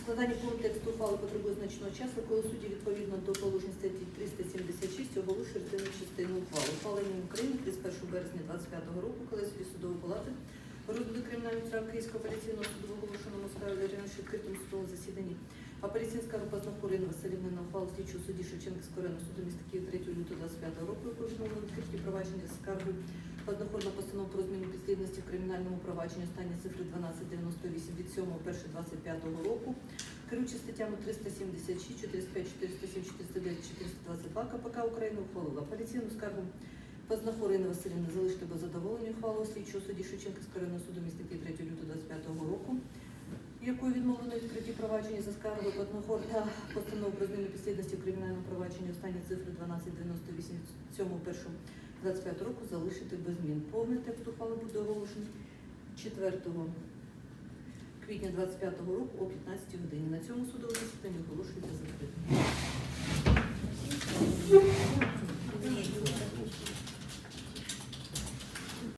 Складання повного тексту ухвали потребує значного часу, коли судді відповідно до положень статті 376 оголошує єдину частину ухвали. Ухваленням України 31 березня 2025 року, коли судді судової палати розгляду кримінальних справ Київського апеляційного суду в оголошеному справі раніше відкритому судовому засіданні. Апеляційська група Знахурина Василівна на ухвалу слідчого судді Шевченківського районного суду міста Київ 3 лютого 25 року, відмовили відкриті провадження з Познахорна постанова про зміну підслідності в кримінальному провадженні останні цифри 1298 від 7.1.25 року. Керуючи статтями 376, 405, 407, 409, 422 КПК України ухвалила апеляційну скаргу Познахор Інни Василівни залишити без задоволення ухвалу слідчого судді Шевченківського районного суду міста Київ 3 лютого 25 року, якою відмовлено відкриті провадження за скаргою Познахор та постанову про зміну підслідності в кримінальному провадженні останні цифри 1298 7.1 25 року залишити без змін. Повний текст ухвали буде оголошений 4 квітня 25 року о 15 годині. На цьому судовому засіданні оголошується закритим.